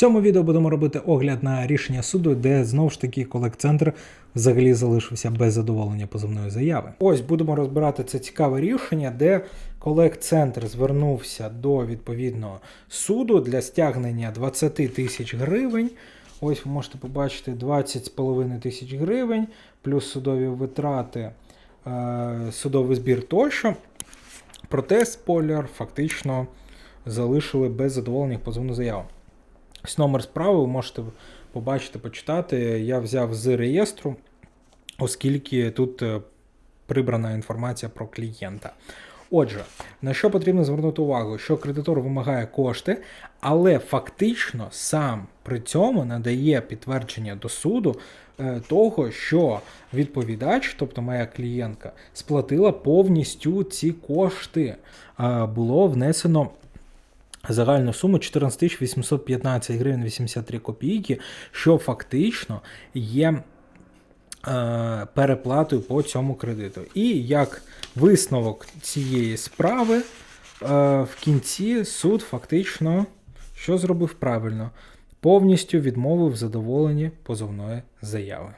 В цьому відео будемо робити огляд на рішення суду, де знову ж таки колект-центр взагалі залишився без задоволення позовної заяви. Ось будемо розбирати це цікаве рішення, де колект-центр звернувся до відповідного суду для стягнення 20 тисяч гривень. Ось ви можете побачити 20,5 тисяч гривень, плюс судові витрати, е, судовий збір тощо. Проте спойлер фактично залишили без задоволення позовну заяву. Ось номер справи ви можете побачити, почитати. Я взяв з реєстру, оскільки тут е, прибрана інформація про клієнта. Отже, на що потрібно звернути увагу, що кредитор вимагає кошти, але фактично сам при цьому надає підтвердження до суду е, того, що відповідач, тобто моя клієнтка, сплатила повністю ці кошти. Е, Було внесено загальну суму 14 815 гривень 83 копійки, що фактично є е, переплатою по цьому кредиту. І як висновок цієї справи, е, в кінці суд фактично що зробив правильно? Повністю відмовив задоволенні позовної заяви.